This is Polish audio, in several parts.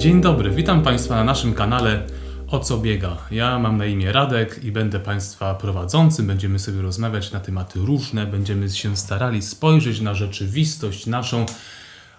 Dzień dobry, witam Państwa na naszym kanale O co biega. Ja mam na imię Radek i będę Państwa prowadzącym. Będziemy sobie rozmawiać na tematy różne, będziemy się starali spojrzeć na rzeczywistość naszą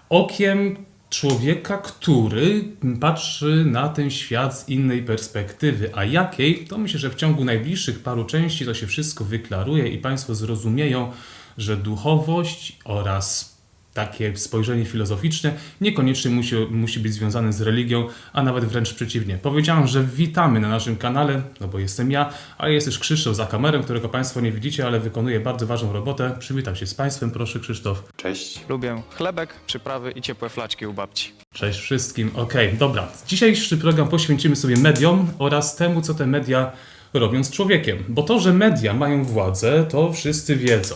okiem człowieka, który patrzy na ten świat z innej perspektywy. A jakiej? To myślę, że w ciągu najbliższych paru części to się wszystko wyklaruje i Państwo zrozumieją, że duchowość oraz takie spojrzenie filozoficzne niekoniecznie musi, musi być związane z religią, a nawet wręcz przeciwnie. Powiedziałem, że witamy na naszym kanale, no bo jestem ja, a jest też Krzysztof za kamerą, którego Państwo nie widzicie, ale wykonuje bardzo ważną robotę. Przywitam się z Państwem, proszę Krzysztof. Cześć. Lubię chlebek, przyprawy i ciepłe flaczki u babci. Cześć wszystkim. Okej, dobra. Dzisiejszy program poświęcimy sobie mediom oraz temu, co te media robią z człowiekiem. Bo to, że media mają władzę, to wszyscy wiedzą.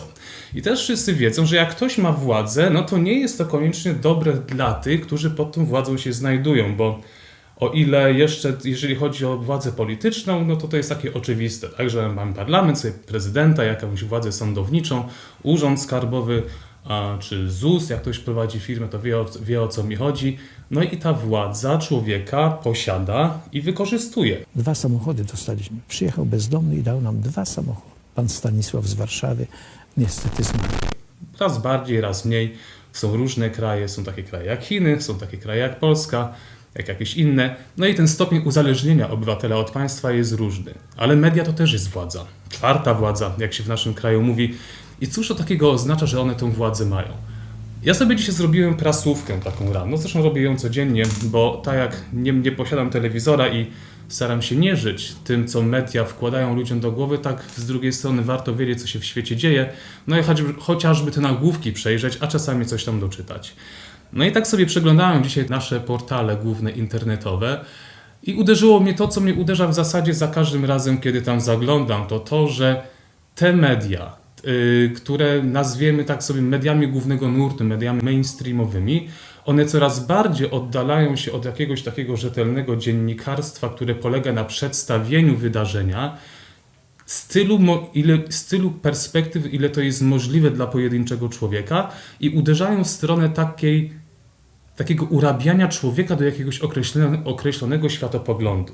I też wszyscy wiedzą, że jak ktoś ma władzę, no to nie jest to koniecznie dobre dla tych, którzy pod tą władzą się znajdują, bo o ile jeszcze, jeżeli chodzi o władzę polityczną, no to to jest takie oczywiste, tak, że mamy parlament, sobie prezydenta, jakąś władzę sądowniczą, urząd skarbowy, czy ZUS, jak ktoś prowadzi firmę, to wie o, wie o co mi chodzi. No i ta władza człowieka posiada i wykorzystuje. Dwa samochody dostaliśmy. Przyjechał bezdomny i dał nam dwa samochody. Pan Stanisław z Warszawy niestety zmarł. Raz bardziej, raz mniej. Są różne kraje, są takie kraje jak Chiny, są takie kraje jak Polska, jak jakieś inne. No i ten stopień uzależnienia obywatela od państwa jest różny. Ale media to też jest władza. Czwarta władza, jak się w naszym kraju mówi. I cóż to takiego oznacza, że one tą władzę mają? Ja sobie dzisiaj zrobiłem prasówkę taką rano, zresztą robię ją codziennie, bo tak jak nie, nie posiadam telewizora i staram się nie żyć tym, co media wkładają ludziom do głowy, tak z drugiej strony warto wiedzieć, co się w świecie dzieje, no i chociażby te nagłówki przejrzeć, a czasami coś tam doczytać. No i tak sobie przeglądałem dzisiaj nasze portale główne internetowe i uderzyło mnie to, co mnie uderza w zasadzie za każdym razem, kiedy tam zaglądam, to to, że te media, które nazwiemy tak sobie mediami głównego nurtu, mediami mainstreamowymi, one coraz bardziej oddalają się od jakiegoś takiego rzetelnego dziennikarstwa, które polega na przedstawieniu wydarzenia, stylu, mo- ile, stylu perspektyw, ile to jest możliwe dla pojedynczego człowieka i uderzają w stronę takiej, takiego urabiania człowieka do jakiegoś określonego, światopoglądu.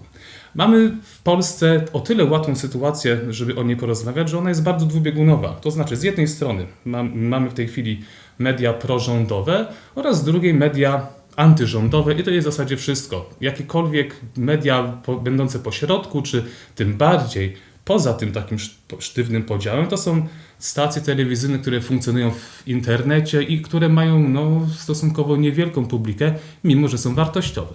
Mamy w Polsce o tyle łatwą sytuację, żeby o niej porozmawiać, że ona jest bardzo dwubiegunowa. To znaczy, z jednej strony mam, mamy w tej chwili media prorządowe oraz z drugiej media antyrządowe i to jest w zasadzie wszystko. Jakiekolwiek media będące po środku, czy tym bardziej poza tym takim szt- sztywnym podziałem, to są stacje telewizyjne, które funkcjonują w internecie i które mają no, stosunkowo niewielką publikę, mimo że są wartościowe.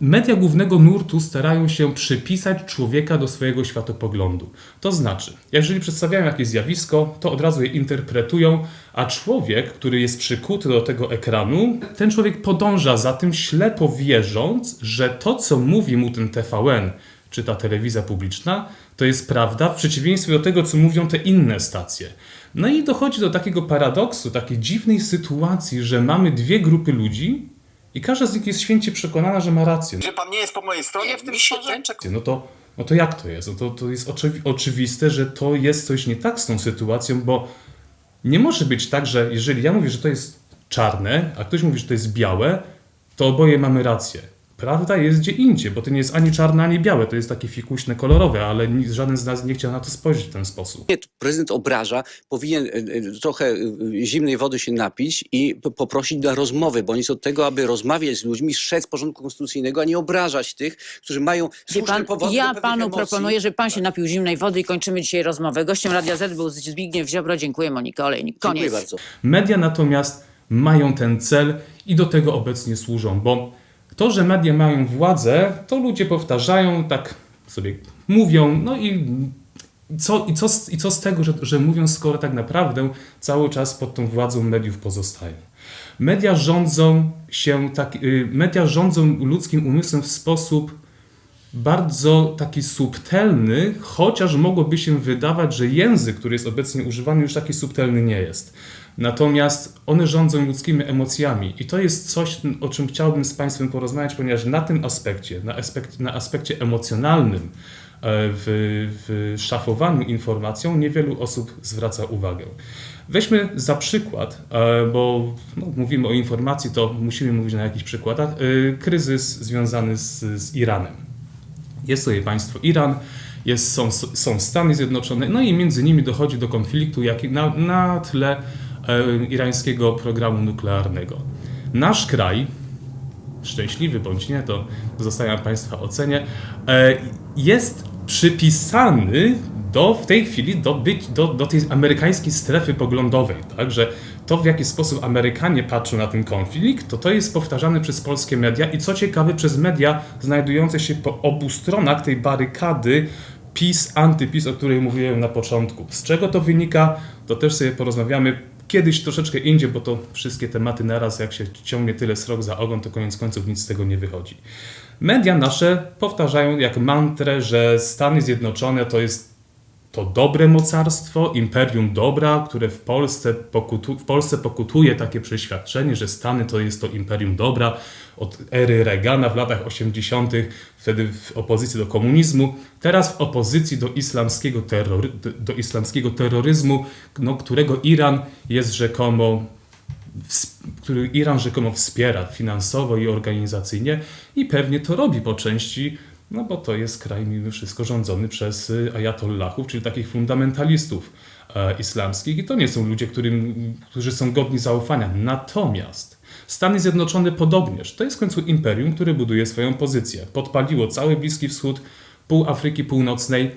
Media głównego nurtu starają się przypisać człowieka do swojego światopoglądu. To znaczy, jeżeli przedstawiają jakieś zjawisko, to od razu je interpretują, a człowiek, który jest przykuty do tego ekranu, ten człowiek podąża za tym ślepo wierząc, że to, co mówi mu ten TVN czy ta telewizja publiczna, to jest prawda, w przeciwieństwie do tego, co mówią te inne stacje. No i dochodzi do takiego paradoksu, takiej dziwnej sytuacji, że mamy dwie grupy ludzi i każda z nich jest święcie przekonana, że ma rację. Że pan nie jest po mojej stronie w tym sporze? No to, no to jak to jest? No to, to jest oczywi- oczywiste, że to jest coś nie tak z tą sytuacją, bo nie może być tak, że jeżeli ja mówię, że to jest czarne, a ktoś mówi, że to jest białe, to oboje mamy rację. Prawda jest gdzie indziej, bo to nie jest ani czarne, ani białe, to jest takie fikuśne, kolorowe, ale żaden z nas nie chciał na to spojrzeć w ten sposób. Nie, tu prezydent obraża, powinien e, e, trochę e, zimnej wody się napić i p- poprosić dla rozmowy, bo on jest od tego, aby rozmawiać z ludźmi, strzec porządku konstytucyjnego, a nie obrażać tych, którzy mają Wie słuszne pan, powody do ja pewnych panu emocji. proponuję, żeby pan się napił zimnej wody i kończymy dzisiaj rozmowę. Gościem Radia Z był Zbigniew Ziobro. Dziękuję, Monika Olejnik. Koniec. Dziękuję bardzo. Media natomiast mają ten cel i do tego obecnie służą, bo to, że media mają władzę, to ludzie powtarzają, tak sobie mówią, no i co, i co, i co z tego, że, że mówią, skoro tak naprawdę cały czas pod tą władzą mediów pozostają. Media rządzą się, tak, y, media rządzą ludzkim umysłem w sposób bardzo taki subtelny, chociaż mogłoby się wydawać, że język, który jest obecnie używany, już taki subtelny nie jest. Natomiast one rządzą ludzkimi emocjami i to jest coś, o czym chciałbym z Państwem porozmawiać, ponieważ na tym aspekcie, na aspekcie, na aspekcie emocjonalnym e, w, w szafowaniu informacją niewielu osób zwraca uwagę. Weźmy za przykład, e, bo no, mówimy o informacji, to musimy mówić na jakichś przykładach, e, kryzys związany z, z Iranem. Jest sobie państwo Iran, jest, są, są Stany Zjednoczone, no i między nimi dochodzi do konfliktu jaki, na, na tle irańskiego programu nuklearnego. Nasz kraj, szczęśliwy bądź nie, to zostawiam Państwa ocenie, e, jest przypisany do, w tej chwili do, być, do, do tej amerykańskiej strefy poglądowej, tak, że to w jaki sposób Amerykanie patrzą na ten konflikt, to to jest powtarzane przez polskie media i co ciekawe przez media znajdujące się po obu stronach tej barykady PiS, antyPiS, o której mówiłem na początku. Z czego to wynika, to też sobie porozmawiamy kiedyś troszeczkę indziej, bo to wszystkie tematy naraz, jak się ciągnie tyle srok za ogon, to koniec końców nic z tego nie wychodzi. Media nasze powtarzają jak mantrę, że Stany Zjednoczone to jest to dobre mocarstwo, imperium dobra, które w Polsce, pokutu, w Polsce pokutuje takie przeświadczenie, że Stany to jest to imperium dobra od ery Reagana w latach 80., wtedy w opozycji do komunizmu, teraz w opozycji do islamskiego, terrory, do islamskiego terroryzmu, no, którego Iran jest rzekomo który Iran rzekomo wspiera finansowo i organizacyjnie i pewnie to robi po części, no bo to jest kraj mimo wszystko rządzony przez y, ajatollahów, czyli takich fundamentalistów e, islamskich i to nie są ludzie, którym, którzy są godni zaufania. Natomiast Stany Zjednoczone podobnież, to jest w końcu imperium, które buduje swoją pozycję. Podpaliło cały Bliski Wschód, pół Afryki Północnej,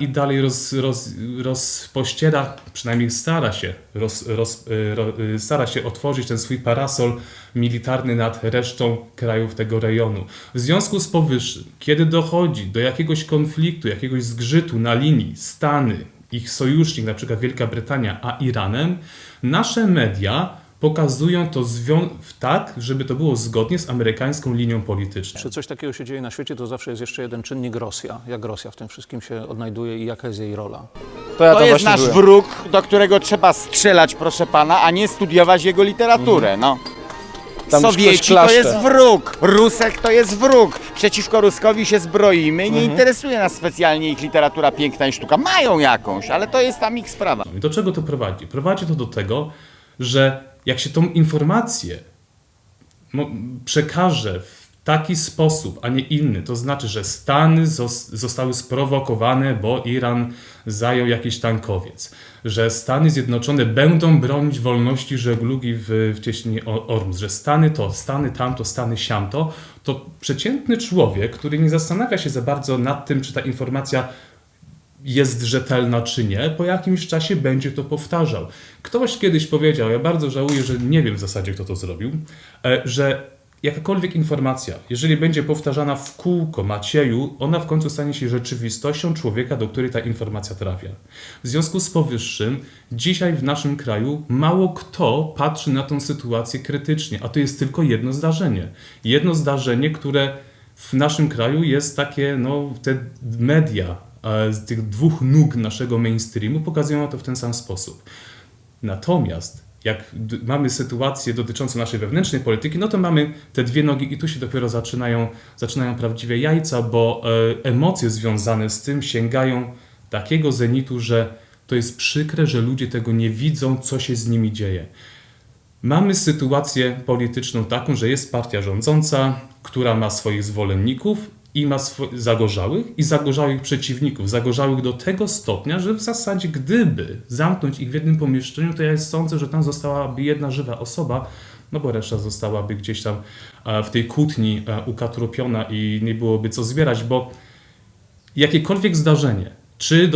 i dalej roz, roz, rozpościera, przynajmniej stara się, roz, roz, y, ro, y, stara się otworzyć ten swój parasol militarny nad resztą krajów tego rejonu. W związku z powyższym, kiedy dochodzi do jakiegoś konfliktu, jakiegoś zgrzytu na linii Stany, ich sojusznik, na przykład Wielka Brytania, a Iranem, nasze media pokazują to zwią- tak, żeby to było zgodnie z amerykańską linią polityczną. Czy coś takiego się dzieje na świecie, to zawsze jest jeszcze jeden czynnik Rosja. Jak Rosja w tym wszystkim się odnajduje i jaka jest jej rola? To, ja To jest właśnie nasz byłem. wróg, do którego trzeba strzelać, proszę pana, a nie studiować jego literaturę. No. Mhm. Tam ktoś Sowieci to klaszcze. jest wróg, Rusek to jest wróg. Przeciwko Ruskowi się zbroimy. Mhm. Nie interesuje nas specjalnie ich literatura piękna i sztuka. Mają jakąś, ale to jest tam ich sprawa. I do czego to prowadzi? Prowadzi to do tego, że jak się tą informację mo- przekaże w taki sposób, a nie inny, to znaczy, że Stany zos- zostały sprowokowane, bo Iran zajął jakiś tankowiec, że Stany Zjednoczone będą bronić wolności żeglugi w, w cieśninie Ormus, że Stany to, Stany tamto, Stany siamto, to przeciętny człowiek, który nie zastanawia się za bardzo nad tym, czy ta informacja jest rzetelna czy nie, po jakimś czasie będzie to powtarzał. Ktoś kiedyś powiedział, ja bardzo żałuję, że nie wiem w zasadzie kto to zrobił, e, że jakakolwiek informacja, jeżeli będzie powtarzana w kółko Macieju, ona w końcu stanie się rzeczywistością człowieka, do której ta informacja trafia. W związku z powyższym, dzisiaj w naszym kraju mało kto patrzy na tą sytuację krytycznie, a to jest tylko jedno zdarzenie. Jedno zdarzenie, które w naszym kraju jest takie, no, te media z tych dwóch nóg naszego mainstreamu pokazują to w ten sam sposób. Natomiast jak mamy sytuację dotyczącą naszej wewnętrznej polityki, no to mamy te dwie nogi i tu się dopiero zaczynają, zaczynają prawdziwe jajca, bo e, emocje związane z tym sięgają takiego zenitu, że to jest przykre, że ludzie tego nie widzą, co się z nimi dzieje. Mamy sytuację polityczną taką, że jest partia rządząca, która ma swoich zwolenników i ma zagorzałych i zagorzałych przeciwników. Zagorzałych do tego stopnia, że w zasadzie gdyby zamknąć ich w jednym pomieszczeniu, to ja sądzę, że tam zostałaby jedna żywa osoba, no bo reszta zostałaby gdzieś tam e, w tej kłótni e, ukatrupiona i nie byłoby co zbierać, bo jakiekolwiek zdarzenie, czy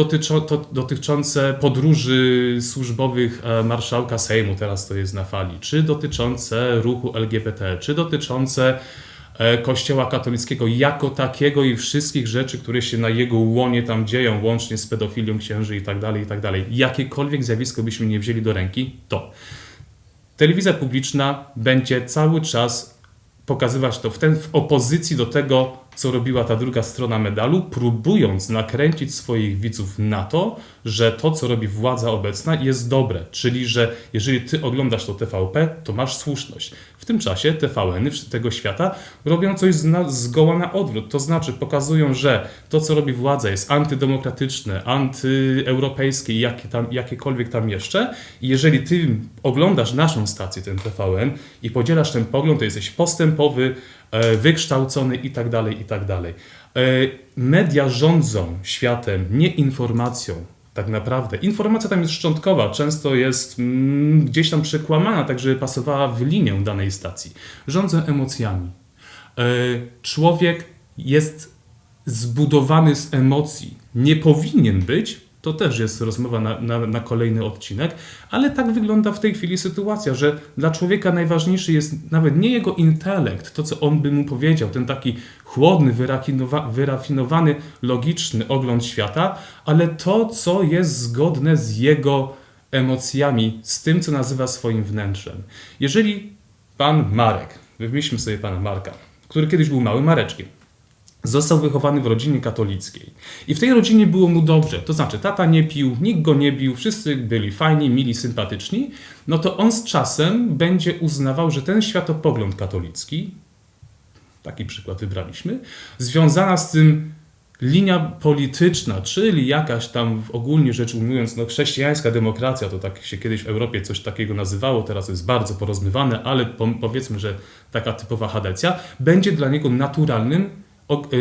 dotyczące podróży służbowych e, marszałka Sejmu, teraz to jest na fali, czy dotyczące ruchu LGBT, czy dotyczące Kościoła katolickiego jako takiego i wszystkich rzeczy, które się na jego łonie tam dzieją, łącznie z pedofilią księży i tak dalej, i tak dalej. Jakiekolwiek zjawisko byśmy nie wzięli do ręki, to telewizja publiczna będzie cały czas pokazywać to w, ten, w opozycji do tego, co robiła ta druga strona medalu, próbując nakręcić swoich widzów na to, że to, co robi władza obecna, jest dobre. Czyli, że jeżeli ty oglądasz to TVP, to masz słuszność. W tym czasie TVN-y tego świata robią coś zgoła na odwrót. To znaczy pokazują, że to, co robi władza, jest antydemokratyczne, antyeuropejskie i jakie tam, jakiekolwiek tam jeszcze. I jeżeli ty oglądasz naszą stację, ten TVN, i podzielasz ten pogląd, to jesteś postępowy, wykształcony i tak dalej, i tak. E, Media rządzą światem, nie informacją. Tak naprawdę. Informacja tam jest szczątkowa, często jest mm, gdzieś tam przekłamana, tak żeby pasowała w linię danej stacji. Rządzą emocjami. E, Człowiek jest zbudowany z emocji. Nie powinien być, to też jest rozmowa na, na, na kolejny odcinek, ale tak wygląda w tej chwili sytuacja, że dla człowieka najważniejszy jest nawet nie jego intelekt, to co on by mu powiedział, ten taki chłodny, wyrafinowa, wyrafinowany, logiczny ogląd świata, ale to, co jest zgodne z jego emocjami, z tym, co nazywa swoim wnętrzem. Jeżeli pan Marek, wymyślmy sobie pana Marka, który kiedyś był małym Mareczkiem, Został wychowany w rodzinie katolickiej. I w tej rodzinie było mu dobrze. To znaczy, tata nie pił, nikt go nie bił, wszyscy byli fajni, mili, sympatyczni. No to on z czasem będzie uznawał, że ten światopogląd katolicki, taki przykład wybraliśmy, związana z tym linia polityczna, czyli jakaś tam ogólnie rzecz ujmując, no chrześcijańska demokracja, to tak się kiedyś w Europie coś takiego nazywało, teraz jest bardzo porozmywane, ale po, powiedzmy, że taka typowa chadecja, będzie dla niego naturalnym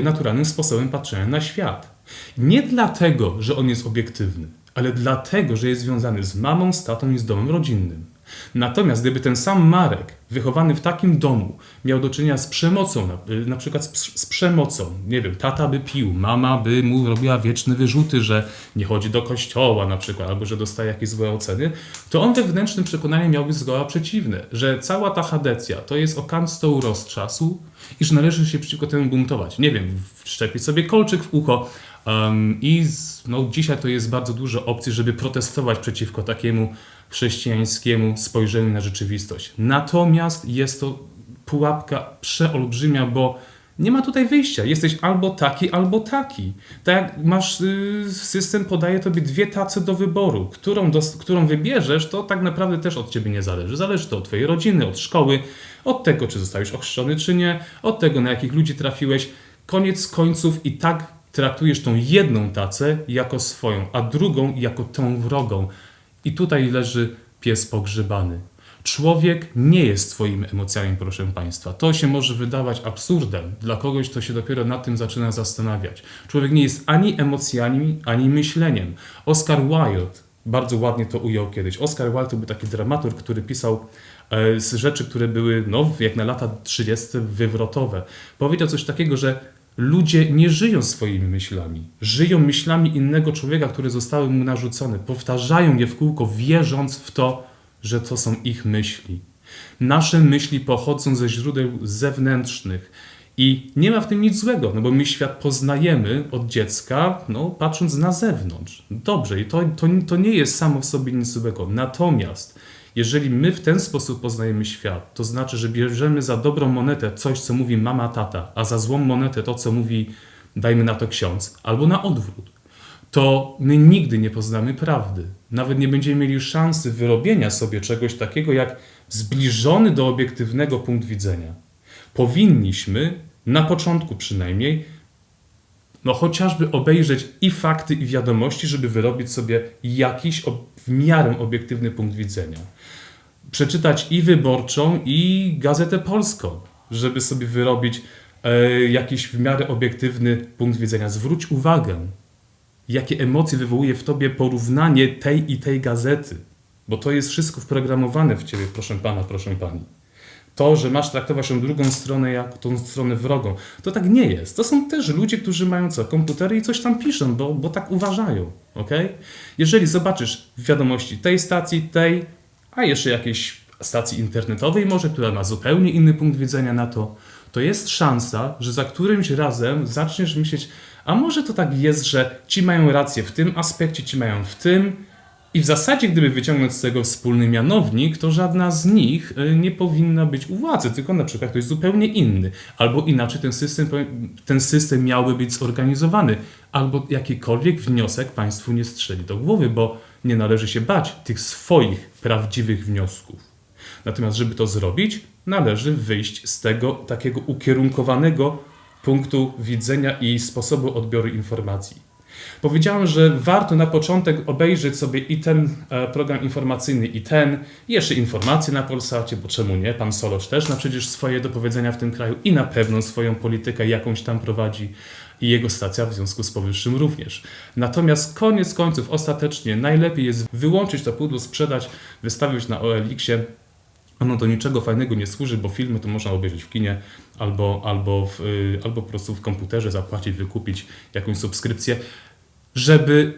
naturalnym sposobem patrzenia na świat. Nie dlatego, że on jest obiektywny, ale dlatego, że jest związany z mamą, z tatą i z domem rodzinnym. Natomiast gdyby ten sam Marek, wychowany w takim domu, miał do czynienia z przemocą, na, y, na przykład z, z przemocą, nie wiem, tata by pił, mama by mu robiła wieczne wyrzuty, że nie chodzi do kościoła na przykład, albo że dostaje jakieś złe oceny, to on wewnętrznym przekonaniem miałby zgoła przeciwne, że cała ta chadecja to jest okamstą rozczasu i że należy się przeciwko temu buntować. Nie wiem, wszczepić sobie kolczyk w ucho, Um, I z, no, dzisiaj to jest bardzo dużo opcji, żeby protestować przeciwko takiemu chrześcijańskiemu spojrzeniu na rzeczywistość. Natomiast jest to pułapka przeolbrzymia, bo nie ma tutaj wyjścia. Jesteś albo taki, albo taki. Tak masz, y, system podaje tobie dwie tace do wyboru. Którą, dos- którą wybierzesz, to tak naprawdę też od ciebie nie zależy. Zależy to od twojej rodziny, od szkoły, od tego, czy zostałeś ochrzczony, czy nie, od tego, na jakich ludzi trafiłeś. Koniec końców i tak traktujesz tą jedną tacę jako swoją, a drugą jako tą wrogą. I tutaj leży pies pogrzebany. Człowiek nie jest twoimi emocjami, proszę Państwa. To się może wydawać absurdem dla kogoś, kto się dopiero nad tym zaczyna zastanawiać. Człowiek nie jest ani emocjami, ani myśleniem. Oscar Wilde bardzo ładnie to ujął kiedyś. Oscar Wilde to był taki dramaturg, który pisał e, z rzeczy, które były, no, jak na lata 30. wywrotowe. Powiedział coś takiego, że ludzie nie żyją swoimi myślami. Żyją myślami innego człowieka, które zostały mu narzucone. Powtarzają je w kółko, wierząc w to, że to są ich myśli. Nasze myśli pochodzą ze źródeł zewnętrznych. I nie ma w tym nic złego, no bo my świat poznajemy od dziecka, no, patrząc na zewnątrz. Dobrze, i to, to, to nie jest samo w sobie nic złego. Natomiast jeżeli my w ten sposób poznajemy świat, to znaczy, że bierzemy za dobrą monetę coś, co mówi mama, tata, a za złą monetę to, co mówi, dajmy na to ksiądz, albo na odwrót, to my nigdy nie poznamy prawdy. Nawet nie będziemy mieli szansy wyrobienia sobie czegoś takiego jak zbliżony do obiektywnego punkt widzenia. Powinniśmy, na początku przynajmniej, no chociażby obejrzeć i fakty, i wiadomości, żeby wyrobić sobie jakiś w miarę obiektywny punkt widzenia. Przeczytać i wyborczą, i gazetę polską, żeby sobie wyrobić e, jakiś w miarę obiektywny punkt widzenia. Zwróć uwagę, jakie emocje wywołuje w tobie porównanie tej i tej gazety, bo to jest wszystko wprogramowane w ciebie, proszę pana, proszę pani. To, że masz traktować tą drugą stronę jako tą stronę wrogą, to tak nie jest. To są też ludzie, którzy mają co, komputery i coś tam piszą, bo, bo tak uważają, ok? Jeżeli zobaczysz wiadomości tej stacji, tej, a jeszcze jakiejś stacji internetowej może, która ma zupełnie inny punkt widzenia na to, to jest szansa, że za którymś razem zaczniesz myśleć, a może to tak jest, że ci mają rację w tym aspekcie, ci mają w tym, I w zasadzie, gdyby wyciągnąć z tego wspólny mianownik, to żadna z nich y, nie powinna być u władzy, tylko na przykład ktoś zupełnie inny. Albo inaczej ten system, ten system miałby być zorganizowany, albo jakikolwiek wniosek państwu nie strzeli do głowy, bo nie należy się bać tych swoich prawdziwych wniosków. Natomiast, żeby to zrobić, należy wyjść z tego takiego ukierunkowanego punktu widzenia i sposobu odbioru informacji. Powiedziałem, że warto na początek obejrzeć sobie i ten e, program informacyjny, i ten, i jeszcze informacje na Polsacie, bo czemu nie? Pan Solosz też ma przecież swoje do powiedzenia w tym kraju i na pewno swoją politykę jakąś tam prowadzi i jego stacja w związku z powyższym również. Natomiast koniec końców, ostatecznie najlepiej jest wyłączyć to pudło, sprzedać, wystawić na OLX-ie, ono do niczego fajnego nie służy, bo filmy to można obejrzeć w kinie albo, albo, w, y, albo po prostu w komputerze zapłacić, wykupić jakąś subskrypcję, żeby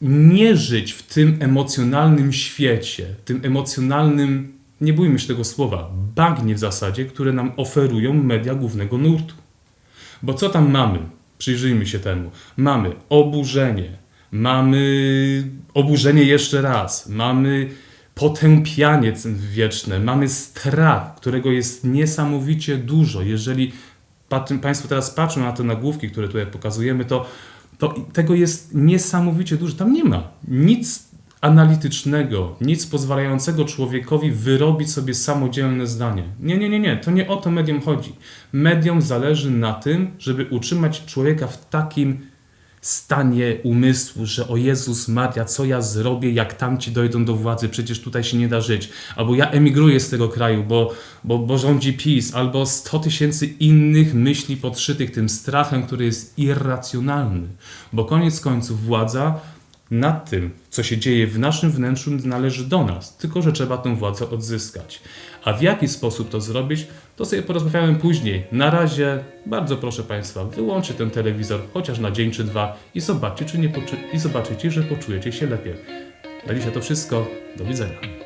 nie żyć w tym emocjonalnym świecie, tym emocjonalnym, nie bójmy się tego słowa, bagnie w zasadzie, które nam oferują media głównego nurtu. Bo co tam mamy? Przyjrzyjmy się temu. Mamy oburzenie, mamy oburzenie jeszcze raz, mamy potępianie wieczne, mamy strach, którego jest niesamowicie dużo. Jeżeli Państwo teraz patrzą na te nagłówki, które tutaj pokazujemy, to, to tego jest niesamowicie dużo. Tam nie ma nic analitycznego, nic pozwalającego człowiekowi wyrobić sobie samodzielne zdanie. Nie, nie, nie, nie. To nie o to medium chodzi. Mediom zależy na tym, żeby utrzymać człowieka w takim stanie umysłu, że o Jezus Maria, co ja zrobię, jak tamci dojdą do władzy, przecież tutaj się nie da żyć. Albo ja emigruję z tego kraju, bo, bo, bo rządzi PiS, albo 100 tysięcy innych myśli podszytych tym strachem, który jest irracjonalny. Bo koniec końców władza nad tym, co się dzieje w naszym wnętrzu, należy do nas, tylko że trzeba tę władzę odzyskać. A w jaki sposób to zrobić, to sobie porozmawiałem później. Na razie bardzo proszę Państwa, wyłączcie ten telewizor chociaż na dzień czy dwa i zobaczcie, czy nie i zobaczycie, że poczujecie się lepiej. Na dzisiaj to wszystko. Do widzenia.